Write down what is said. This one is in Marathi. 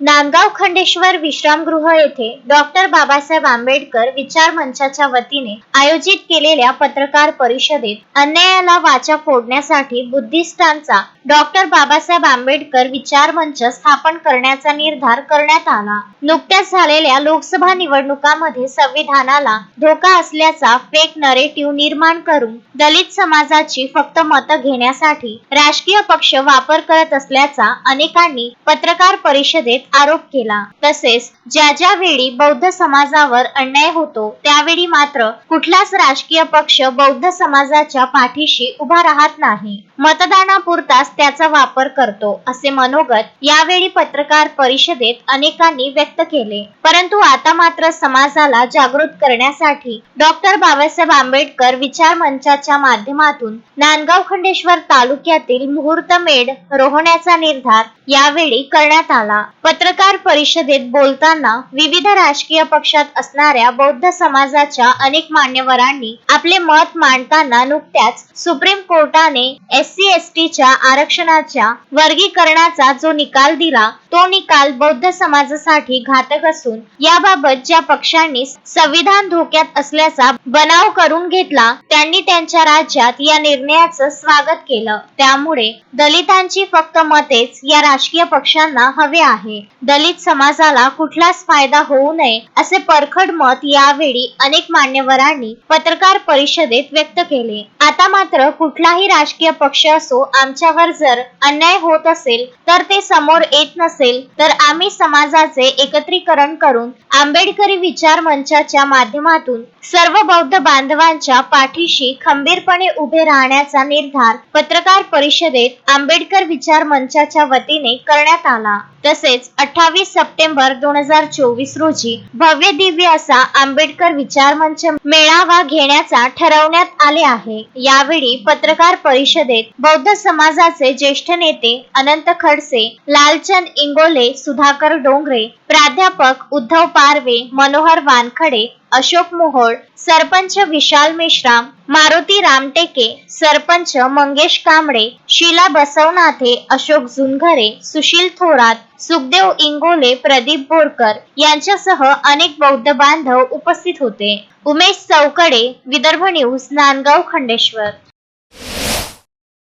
नांदगाव खंडेश्वर विश्रामगृह येथे डॉक्टर बाबासाहेब आंबेडकर विचार मंचाच्या वतीने आयोजित केलेल्या पत्रकार परिषदेत अन्यायाला वाचा फोडण्यासाठी बुद्धिस्टांचा डॉक्टर बाबासाहेब आंबेडकर विचार मंच स्थापन करण्याचा निर्धार करण्यात आला. नुकत्याच झालेल्या लोकसभा निवडणुकांमध्ये संविधानाला धोका असल्याचा फेक नरेटिव्ह निर्माण करून दलित समाजाची फक्त मतं घेण्यासाठी राजकीय पक्ष वापर करत असल्याचा अनेकांनी पत्रकार परिषदेत आरोप केला. तसेच ज्या ज्या वेळी बौद्ध समाजावर अन्याय होतो त्यावेळी मात्र कुठलाच राजकीय पक्ष बौद्ध समाजाच्या पाठीशी उभा राहत नाही. मतदानापुरताच त्याचा वापर करतो असे मनोगत यावेळी पत्रकार परिषदेत अनेकांनी व्यक्त केले. परंतु आता मात्र समाजाला जागृत करण्यासाठी डॉक्टर बाबासाहेब आंबेडकर विचार मंचाच्या माध्यमातून नांदगाव खंडेश्वर तालुक्यातील मुहूर्तमेढ रोवण्याचा निर्धार यावेळी करण्यात आला. पत्रकार परिषदेत बोलताना विविध राजकीय पक्षात असणाऱ्या बौद्ध समाजाच्या अनेक मान्यवरांनी आपले मत मांडताना नुकत्याच सुप्रीम कोर्टाने एस सी एस टीच्या आरक्षणाच्या वर्गीकरणाचा जो निकाल दिला तो निकाल बौद्ध समाजासाठी घातक असून याबाबत ज्या पक्षांनी संविधान धोक्यात असल्याचा बनाव करून घेतला त्यांनी त्यांच्या राज्यात या निर्णयाचं स्वागत केलं. त्यामुळे दलितांची फक्त मतेच या राजकीय पक्षांना हवे आहे. दलित समाजाला कुठलाच फायदा होऊ नये असे परखड मत यावेळी अनेक मान्यवरांनी पत्रकार परिषदेत व्यक्त केले. आता मात्र कुठलाही राजकीय पक्ष असो आमच्यावर जर अन्याय होत असेल तर ते समोर येत नसेल तर आम्ही समाजाचे एकत्रीकरण करून आंबेडकरी विचार मंचाच्या माध्यमातून सर्व बौद्ध बांधवांच्या पाठीशी खंबीरपणे उभे राहण्याचा निर्धार पत्रकार परिषदेत आंबेडकर विचार मंचाच्या वतीने करण्यात आला. तसेच अठ्ठावीस सप्टेंबर दोन हजार चोवीस रोजी भव्य दिव्य असा आंबेडकर विचार मंच मेळावा घेण्याचा ठरवण्यात आले आहे. यावेळी पत्रकार परिषदेत बौद्ध समाजाचे ज्येष्ठ नेते अनंत खडसे लालचंद इंगोले सुधाकर डोंगरे प्राध्यापक उद्धव पारवे मनोहर वानखडे अशोक मोहोळ सरपंच विशाल मेश्राम मारुती रामटेके सरपंच मंगेश कांबळे शीला बसवनाथे अशोक झुनघरे सुशील थोरात सुखदेव इंगोले प्रदीप बोरकर यांच्यासह अनेक बौद्ध बांधव उपस्थित होते. उमेश चौकडे विदर्भ न्यूज नांदगाव खंडेश्वर.